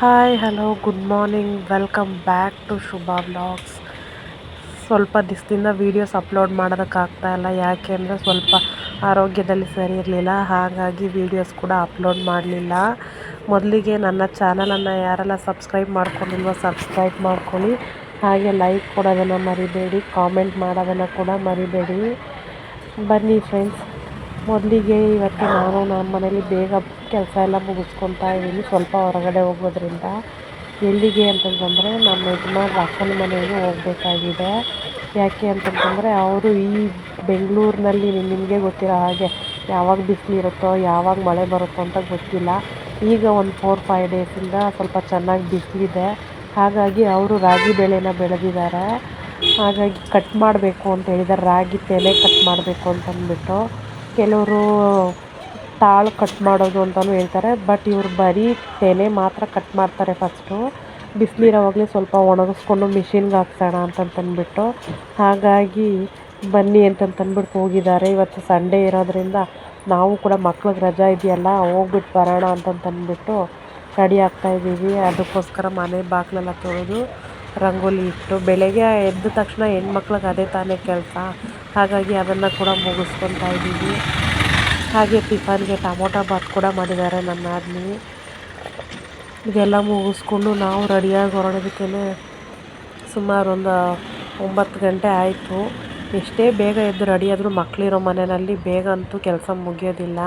Hi hello good morning welcome back to Shubha blogs ಸ್ವಲ್ಪ ದಿವಸದಿಂದ videos upload ಮಾಡೋದಕ್ಕಾಗ್ತಾ ಇಲ್ಲ. ಯಾಕೆ ಅಂದರೆ ಸ್ವಲ್ಪ ಆರೋಗ್ಯದಲ್ಲಿ ಸರಿ ಇರಲಿಲ್ಲ. ಹಾಗಾಗಿ ವೀಡಿಯೋಸ್ ಕೂಡ ಅಪ್ಲೋಡ್ ಮಾಡಲಿಲ್ಲ. ಮೊದಲಿಗೆ ನನ್ನ ಚಾನಲನ್ನು ಯಾರೆಲ್ಲ ಸಬ್ಸ್ಕ್ರೈಬ್ ಮಾಡ್ಕೊಂಡಿಲ್ವೋ ಸಬ್ಸ್ಕ್ರೈಬ್ ಮಾಡ್ಕೊಳ್ಳಿ. ಹಾಗೆ ಲೈಕ್ ಕೊಡೋದನ್ನು ಮರಿಬೇಡಿ ಕಾಮೆಂಟ್ ಮಾಡೋದನ್ನು ಕೂಡ ಮರಿಬೇಡಿ. ಬನ್ನಿ ಫ್ರೆಂಡ್ಸ್ ಮೊದಲಿಗೆ ಇವತ್ತು ನಾನು ನಮ್ಮ ಮನೇಲಿ ಬೇಗ ಕೆಲಸ ಎಲ್ಲ ಮುಗಿಸ್ಕೊತಾ ಇದ್ದೀನಿ. ಸ್ವಲ್ಪ ಹೊರಗಡೆ ಹೋಗೋದ್ರಿಂದ ಎಲ್ಲಿಗೆ ಅಂತಂತಂದರೆ ನಮ್ಮ ಯಜಮಾನ್ರ ಅಕ್ಕನ ಮನೆಗೆ ಹೋಗಬೇಕಾಗಿದೆ. ಯಾಕೆ ಅಂತಂತಂದರೆ ಅವರು ಈ ಬೆಂಗಳೂರಿನಲ್ಲಿ ನಿಮಗೆ ಗೊತ್ತಿರೋ ಹಾಗೆ ಯಾವಾಗ ಬಿಸಿಲಿರುತ್ತೋ ಯಾವಾಗ ಮಳೆ ಬರುತ್ತೋ ಅಂತ ಗೊತ್ತಿಲ್ಲ. ಈಗ ಒಂದು ಫೋರ್ ಫೈವ್ ಡೇಸಿಂದ ಸ್ವಲ್ಪ ಚೆನ್ನಾಗಿ ಬಿಸಿಲಿದೆ. ಹಾಗಾಗಿ ಅವರು ರಾಗಿ ಬೆಳೆನ ಬೆಳೆದಿದ್ದಾರೆ. ಹಾಗಾಗಿ ಕಟ್ ಮಾಡಬೇಕು ಅಂತ ಹೇಳಿದ್ದಾರೆ. ರಾಗಿ ತೆನೆ ಕಟ್ ಮಾಡಬೇಕು ಅಂತಂದ್ಬಿಟ್ಟು ಕೆಲವರು ತಾಳು ಕಟ್ ಮಾಡೋದು ಅಂತಲೂ ಹೇಳ್ತಾರೆ ಬಟ್ ಇವರು ಬರೀ ತೆನೆ ಮಾತ್ರ ಕಟ್ ಮಾಡ್ತಾರೆ ಫಸ್ಟು ಬಿಸಿನೀರವಾಗಲೇ ಸ್ವಲ್ಪ ಒಣಗಿಸ್ಕೊಂಡು ಮಿಷಿನ್ಗೆ ಹಾಕ್ಸೋಣ ಅಂತಂತಂದ್ಬಿಟ್ಟು ಹಾಗಾಗಿ ಬನ್ನಿ ಅಂತಂತಂದ್ಬಿಟ್ಟು ಹೋಗಿದ್ದಾರೆ. ಇವತ್ತು ಸಂಡೇ ಇರೋದ್ರಿಂದ ನಾವು ಕೂಡ ಮಕ್ಳಿಗೆ ರಜಾ ಇದೆಯಲ್ಲ ಹೋಗ್ಬಿಟ್ಟು ಬರೋಣ ಅಂತಂತಂದ್ಬಿಟ್ಟು ರೆಡಿ ಆಗ್ತಾಯಿದ್ದೀವಿ ಅದಕ್ಕೋಸ್ಕರ ಮನೆ ಬಾಗಿಲೆಲ್ಲ ತೊಳೆದು ರಂಗೋಲಿ ಇಟ್ಟು ಬೆಳಗ್ಗೆ ಎದ್ದ ತಕ್ಷಣ ಹೆಣ್ಮಕ್ಳಿಗೆ ಅದೇ ತಾನೇ ಕೆಲಸ. ಹಾಗಾಗಿ ಅದನ್ನು ಕೂಡ ಮುಗಿಸ್ಕೊತಾ ಇದ್ದೀವಿ. ಹಾಗೆ ಟಿಫನ್ಗೆ ಟೊಮೊಟೊ ಬಾತ್ ಕೂಡ ಮಾಡಿದ್ದಾರೆ ನನ್ನ ಆದ್ಮಿ. ಇದೆಲ್ಲ ಮುಗಿಸ್ಕೊಂಡು ನಾವು ರೆಡಿಯಾಗಿ ಹೊರಡೋದಕ್ಕೆ ಸುಮಾರು ಒಂದು ಒಂಬತ್ತು ಗಂಟೆ ಆಯಿತು. ಎಷ್ಟೇ ಬೇಗ ಎದ್ದು ರೆಡಿಯಾದರೂ ಮಕ್ಕಳಿರೋ ಮನೆಯಲ್ಲಿ ಬೇಗ ಅಂತೂ ಕೆಲಸ ಮುಗಿಯೋದಿಲ್ಲ.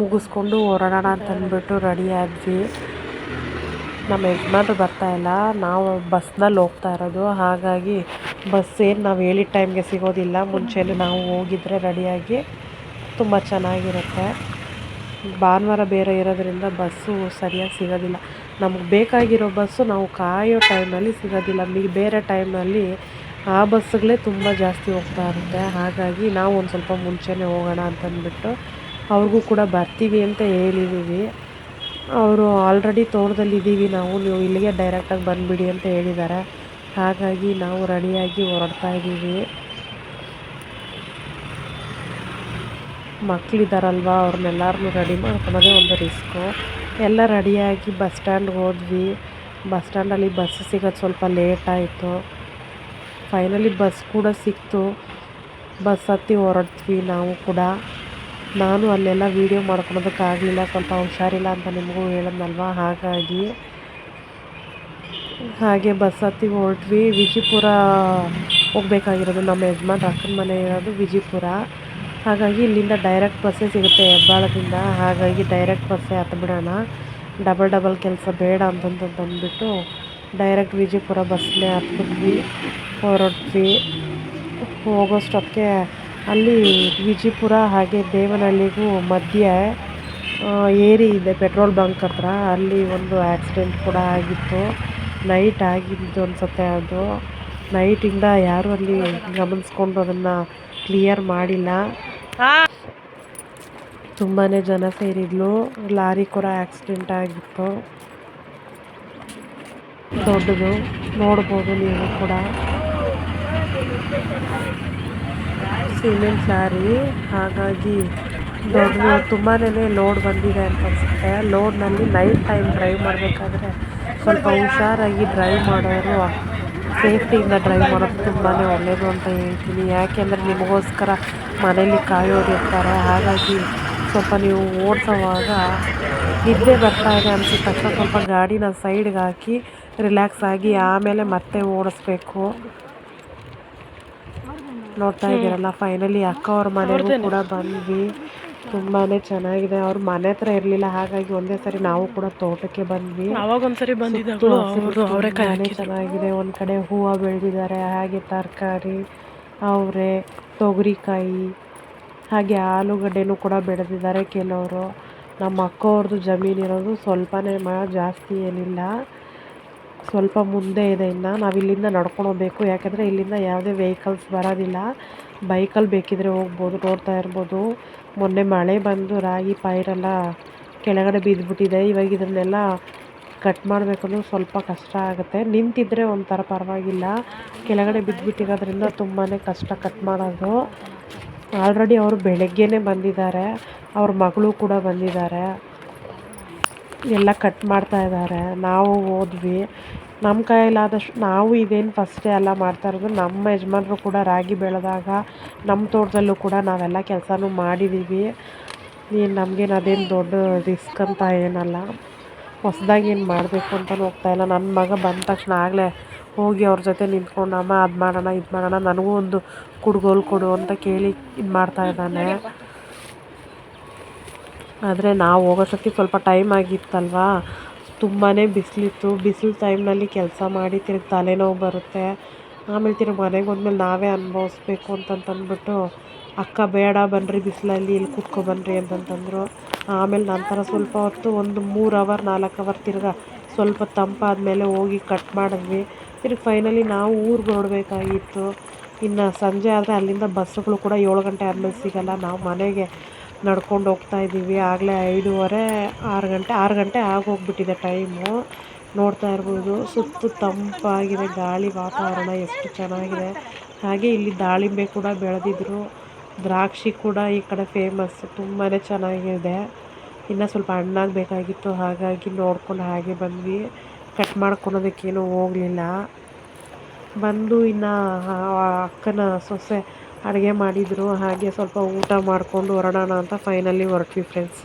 ಮುಗಿಸ್ಕೊಂಡು ಹೊರಡೋಣ ಅಂತಂದ್ಬಿಟ್ಟು ರೆಡಿ ಆದ್ವಿ. ನಮ್ಮ ಯಜಮಾನ್ರು ಬರ್ತಾಯಿಲ್ಲ ನಾವು ಬಸ್ನಲ್ಲಿ ಹೋಗ್ತಾ ಇರೋದು. ಹಾಗಾಗಿ ಬಸ್ ಏನು ನಾವು ಹೇಳಿದ ಟೈಮ್ಗೆ ಸಿಗೋದಿಲ್ಲ. ಮುಂಚೆಯೇ ನಾವು ಹೋಗಿದ್ರೆ ರೆಡಿಯಾಗಿ ತುಂಬ ಚೆನ್ನಾಗಿರುತ್ತೆ. ಭಾನುವಾರ ಬೇರೆ ಇರೋದರಿಂದ ಬಸ್ಸು ಸರಿಯಾಗಿ ಸಿಗೋದಿಲ್ಲ. ನಮಗೆ ಬೇಕಾಗಿರೋ ಬಸ್ಸು ನಾವು ಕಾಯೋ ಟೈಮಲ್ಲಿ ಸಿಗೋದಿಲ್ಲ. ಮಿ ಬೇರೆ ಟೈಮಲ್ಲಿ ಆ ಬಸ್ಸುಗಳೇ ತುಂಬ ಜಾಸ್ತಿ ಹೋಗ್ತಾ ಇರುತ್ತೆ. ಹಾಗಾಗಿ ನಾವು ಒಂದು ಸ್ವಲ್ಪ ಮುಂಚೆನೇ ಹೋಗೋಣ ಅಂತಂದ್ಬಿಟ್ಟು ಅವ್ರಿಗೂ ಕೂಡ ಬರ್ತೀವಿ ಅಂತ ಹೇಳಿದ್ದೀವಿ ಅವರು ಆಲ್ರೆಡಿ ತೋಟದಲ್ಲಿ ಇದ್ದೀವಿ. ನಾವು, ನೀವು ಇಲ್ಲಿಗೆ ಡೈರೆಕ್ಟಾಗಿ ಬಂದುಬಿಡಿ ಅಂತ ಹೇಳಿದ್ದಾರೆ. ಹಾಗಾಗಿ ನಾವು ರೆಡಿಯಾಗಿ ಹೊರಡ್ತಾ ಇದ್ದೀವಿ. ಮಕ್ಕಳಿದ್ದಾರಲ್ವ ಅವ್ರನ್ನೆಲ್ಲರನ್ನೂ ರೆಡಿ ಮಾಡ್ಕೊಳ್ಳೋದೇ ಒಂದು ರಿಸ್ಕು ಎಲ್ಲ ರೆಡಿಯಾಗಿ ಬಸ್ ಸ್ಟ್ಯಾಂಡ್ಗೆ ಹೋದ್ವಿ. ಬಸ್ ಸ್ಟ್ಯಾಂಡಲ್ಲಿ ಬಸ್ ಸಿಗೋದು ಸ್ವಲ್ಪ ಲೇಟ್ ಆಯಿತು. ಫೈನಲಿ ಬಸ್ ಕೂಡ ಸಿಕ್ತು. ಬಸ್ ಹತ್ತಿ ಹೊರಡ್ತೀವಿ ನಾವು ಕೂಡ. ನಾನು ಅಲ್ಲೆಲ್ಲ ವೀಡಿಯೋ ಮಾಡ್ಕೊಳೋದಕ್ಕಾಗಲಿಲ್ಲ, ಸ್ವಲ್ಪ ಹುಷಾರಿಲ್ಲ ಅಂತ ನಿಮಗೂ ಹೇಳಿದ್ನಲ್ವ? ಹಾಗಾಗಿ, ಹಾಗೆ ಬಸ್ ಹತ್ತಿ ಹೊರಟ್ವಿ. ವಿಜಯಪುರ ಹೋಗಬೇಕಾಗಿರೋದು ನಮ್ಮ ಯಜಮಾನ್, ಅಕ್ಕನ ಮನೆ ಇರೋದು ವಿಜಯಪುರ ಹಾಗಾಗಿ ಇಲ್ಲಿಂದ ಡೈರೆಕ್ಟ್ ಬಸ್ಸೇ ಸಿಗುತ್ತೆ ಹೆಬ್ಬಾಳದಿಂದ. ಹಾಗಾಗಿ ಡೈರೆಕ್ಟ್ ಬಸ್ಸೇ ಹತ್ಬಿಡೋಣ ಡಬಲ್ ಡಬಲ್ ಕೆಲಸ ಬೇಡ ಅಂತಂದು ಬಂದುಬಿಟ್ಟು ಡೈರೆಕ್ಟ್ ವಿಜಯಪುರ ಬಸ್ನೇ ಹತ್ಬಿಟ್ವಿ ಹೊರಟ್ವಿ. ಹೋಗೋಷ್ಟೊತ್ತಿಗೆ ಅಲ್ಲಿ ವಿಜಿಪುರ ಹಾಗೆ ದೇವನಹಳ್ಳಿಗೂ ಮಧ್ಯೆ ಏರಿ ಇದೆ ಪೆಟ್ರೋಲ್ ಬಂಕ್ ಹತ್ರ. ಅಲ್ಲಿ ಒಂದು ಆಕ್ಸಿಡೆಂಟ್ ಕೂಡ ಆಗಿತ್ತು. ನೈಟ್ ಆಗಿದ್ದು ಅನಿಸುತ್ತೆ ಅದು. ನೈಟಿಂದ ಯಾರೂ ಅಲ್ಲಿ ಗಮನಿಸ್ಕೊಂಡು ಅದನ್ನು ಕ್ಲಿಯರ್ ಮಾಡಿಲ್ಲ. ತುಂಬಾ ಜನ ಸೇರಿದ್ಲು. ಲಾರಿ ಕೂಡ ಆಕ್ಸಿಡೆಂಟ್ ಆಗಿತ್ತು. ದೊಡ್ಡದು. ನೋಡ್ಬೋದು ನೀವು ಕೂಡ. ಸಿಮೆಂಟ್ ಲಾರಿ ಹಾಗಾಗಿ ದೊಡ್ಡದು ತುಂಬಾ ಲೋಡ್ ಬಂದಿದೆ ಅಂತ ಅನಿಸುತ್ತೆ. ಲೋಡ್ನಲ್ಲಿ ನೈಟ್ ಟೈಮ್ ಡ್ರೈವ್ ಮಾಡಬೇಕಾದ್ರೆ ಸ್ವಲ್ಪ ಹುಷಾರಾಗಿ ಡ್ರೈವ್ ಮಾಡೋರು ಸೇಫ್ಟಿಯಿಂದ ಡ್ರೈವ್ ಮಾಡೋದು ತುಂಬಾ ಒಳ್ಳೆಯದು ಅಂತ ಹೇಳ್ತೀನಿ. ಯಾಕೆಂದರೆ ನಿಮಗೋಸ್ಕರ ಮನೇಲಿ ಕಾಯೋರು ಇರ್ತಾರೆ. ಹಾಗಾಗಿ ಸ್ವಲ್ಪ ನೀವು ಓಡಿಸೋವಾಗ ನಿದ್ದೆ ಬರ್ತಾ ಇದೆ ಅನಿಸಿದ ತಕ್ಷಣ ಸ್ವಲ್ಪ ಗಾಡಿನ ಸೈಡ್ಗೆ ಹಾಕಿ ರಿಲ್ಯಾಕ್ಸ್ ಆಗಿ ಆಮೇಲೆ ಮತ್ತೆ ಓಡಿಸ್ಬೇಕು. ನೋಡ್ತಾ ಇದ್ದೀರಲ್ಲ ಫೈನಲಿ ಅಕ್ಕ ಅವ್ರ ಮನೆಗೂ ಕೂಡ ಬಂದ್ವಿ. ತುಂಬಾ ಚೆನ್ನಾಗಿದೆ. ಅವ್ರ ಮನೆ ಹತ್ರ ಇರಲಿಲ್ಲ ಹಾಗಾಗಿ ಒಂದೇ ಸರಿ ನಾವು ಕೂಡ ತೋಟಕ್ಕೆ ಬಂದ್ವಿ. ಅವಾಗ ಒಂದ್ಸರಿ ಬಂದಿದ್ದಾಗಲೂ ಚೆನ್ನಾಗಿದೆ. ಒಂದು ಕಡೆ ಹೂವು ಬೆಳೆದಿದ್ದಾರೆ ಹಾಗೆ ತರಕಾರಿ ಅವರೆ ತೊಗರಿಕಾಯಿ ಹಾಗೆ ಆಲೂಗಡ್ಡೆನೂ ಕೂಡ ಬೆಳೆದಿದ್ದಾರೆ ಕೆಲವರು. ನಮ್ಮ ಅಕ್ಕವ್ರದ್ದು ಜಮೀನಿರೋದು ಸ್ವಲ್ಪನೇ ಮ ಜಾಸ್ತಿ ಏನಿಲ್ಲ. ಸ್ವಲ್ಪ ಮುಂದೆ ಇದೆ ಇನ್ನು. ನಾವು ಇಲ್ಲಿಂದ ನಡ್ಕೊಂಡು ಹೋಗ್ಬೇಕು. ಯಾಕೆಂದರೆ ಇಲ್ಲಿಂದ ಯಾವುದೇ ವೆಹಿಕಲ್ಸ್ ಬರೋದಿಲ್ಲ. ಬೈಕಲ್ಲಿ ಬೇಕಿದ್ರೆ ಹೋಗ್ಬೋದು, ನೋಡ್ತಾ ಇರ್ಬೋದು. ಮೊನ್ನೆ ಮಳೆ ಬಂದು ರಾಗಿ, ಪೈರೆಲ್ಲ ಕೆಳಗಡೆ ಬಿದ್ದುಬಿಟ್ಟಿದೆ ಇವಾಗ ಇದನ್ನೆಲ್ಲ ಕಟ್ ಮಾಡಬೇಕಂದ್ರೆ ಸ್ವಲ್ಪ ಕಷ್ಟ ಆಗುತ್ತೆ. ನಿಂತಿದ್ದರೆ ಒಂಥರ ಪರವಾಗಿಲ್ಲ. ಕೆಳಗಡೆ ಬಿದ್ದುಬಿಟ್ಟಿರೋದ್ರಿಂದ ತುಂಬಾ ಕಷ್ಟ ಕಟ್ ಮಾಡೋದು. ಆಲ್ರೆಡಿ ಅವರು ಬೆಳಗ್ಗೆನೇ ಬಂದಿದ್ದಾರೆ. ಅವ್ರ ಮಗಳು ಕೂಡ ಬಂದಿದ್ದಾರೆ. ಎಲ್ಲ ಕಟ್ ಮಾಡ್ತಾ ಇದ್ದಾರೆ ನಾವು ಹೋದ್ವಿ. ನಮ್ಮ ಕೈಲಾದಷ್ಟು ನಾವು ಇದೇನು ಫಸ್ಟೇ ಎಲ್ಲ ಮಾಡ್ತಾ ಇರೋದು, ನಮ್ಮ ಯಜಮಾನ್ರು ಕೂಡ ರಾಗಿ ಬೆಳೆದಾಗ ನಮ್ಮ ತೋಟದಲ್ಲೂ ಕೂಡ ನಾವೆಲ್ಲ ಕೆಲಸನೂ ಮಾಡಿದ್ದೀವಿ ಏನು ನಮಗೇನು ಅದೇನು ದೊಡ್ಡ ರಿಸ್ಕ್ ಅಂತ ಏನಲ್ಲ. ಹೊಸ್ದಾಗಿ ಏನು ಮಾಡಬೇಕು ಅಂತಲೂ ಹೋಗ್ತಾಯಿಲ್ಲ ನನ್ನ ಮಗ ಬಂದ ತಕ್ಷಣ ಆಗಲೇ ಹೋಗಿ ಅವ್ರ ಜೊತೆ ನಿಂತ್ಕೊಂಡಮ್ಮ, ಅದು ಮಾಡೋಣ, ಇದು ಮಾಡೋಣ, ನನಗೂ ಒಂದು ಕುಡುಗೋಲು ಕೊಡು ಅಂತ ಕೇಳಿ ಇದು ಮಾಡ್ತಾ ಇದ್ದಾನೆ. ಆದರೆ ನಾವು ಹೋಗೋಷ್ಟೊತ್ತಿಗೆ ಸ್ವಲ್ಪ ಟೈಮ್ ಆಗಿತ್ತಲ್ವಾ? ತುಂಬಾ ಬಿಸಿಲಿತ್ತು. ಬಿಸಿಲು ಟೈಮ್ನಲ್ಲಿ ಕೆಲಸ ಮಾಡಿ ತಿರ್ಗಿ ತಲೆನೋವು ಬರುತ್ತೆ. ಆಮೇಲೆ ತಿರ್ಗಿ ಮನೆಗೆ ಹೋದ್ಮೇಲೆ ನಾವೇ ಅನುಭವಿಸ್ಬೇಕು ಅಂತಂತಂದ್ಬಿಟ್ಟು, ಅಕ್ಕ, ಬೇಡ ಬನ್ನಿರಿ ಬಿಸಿಲಲ್ಲಿ ಇಲ್ಲಿ ಕೂತ್ಕೊ ಬನ್ನಿರಿ ಅಂತಂತಂದರು. ಆಮೇಲೆ ನಂತರ ಸ್ವಲ್ಪ ಹೊತ್ತು ಒಂದು ಮೂರು ಅವರ್, ನಾಲ್ಕು ಅವರ್ ತಿರ್ಗಿ ಸ್ವಲ್ಪ ತಂಪಾದಮೇಲೆ ಹೋಗಿ ಕಟ್ ಮಾಡಿದ್ವಿ. ತಿರ್ಗಿ ಫೈನಲಿ ನಾವು ಊರಿಗೆ ಹೊರಡ್ಬೇಕಾಗಿತ್ತು. ಇನ್ನು ಸಂಜೆ ಆದರೆ ಅಲ್ಲಿಂದ ಬಸ್ಸುಗಳು ಕೂಡ ಏಳು ಗಂಟೆ ಆದಮೇಲೆ ಸಿಗೋಲ್ಲ. ನಾವು ಮನೆಗೆ ನಡ್ಕೊಂಡು ಹೋಗ್ತಾ ಇದ್ದೀವಿ. ಆಗಲೇ ಐದೂವರೆ, ಆರು ಗಂಟೆ ಆರು ಗಂಟೆ ಆಗೋಗ್ಬಿಟ್ಟಿದೆ ಟೈಮು. ನೋಡ್ತಾ ಇರ್ಬೋದು, ಸುತ್ತ ತಂಪಾಗಿದೆ, ಗಾಳಿ ವಾತಾವರಣ ಎಷ್ಟು ಚೆನ್ನಾಗಿದೆ. ಹಾಗೆ ಇಲ್ಲಿ ದಾಳಿಂಬೆ ಕೂಡ ಬೆಳೆದಿದ್ರು. ದ್ರಾಕ್ಷಿ ಕೂಡ ಈ ಕಡೆ ಫೇಮಸ್ ತುಂಬಾ ಚೆನ್ನಾಗಿದೆ. ಇನ್ನು ಸ್ವಲ್ಪ ಹಣ್ಣಾಗಬೇಕಾಗಿತ್ತು ಹಾಗಾಗಿ ನೋಡ್ಕೊಂಡು ಹಾಗೆ ಬಂದ್ವಿ. ಕಟ್ ಮಾಡ್ಕೊಳೋದಕ್ಕೇನು ಹೋಗಲಿಲ್ಲ. ಬಂದು ಇನ್ನು ಅಕ್ಕನ ಸೊಸೆ ಅಡುಗೆ ಮಾಡಿದರು ಹಾಗೆ ಸ್ವಲ್ಪ ಊಟ ಮಾಡಿಕೊಂಡು ಹೊರಡೋಣ ಅಂತ ಫೈನಲಿ ಹೊರಟ್ವಿ ಫ್ರೆಂಡ್ಸ್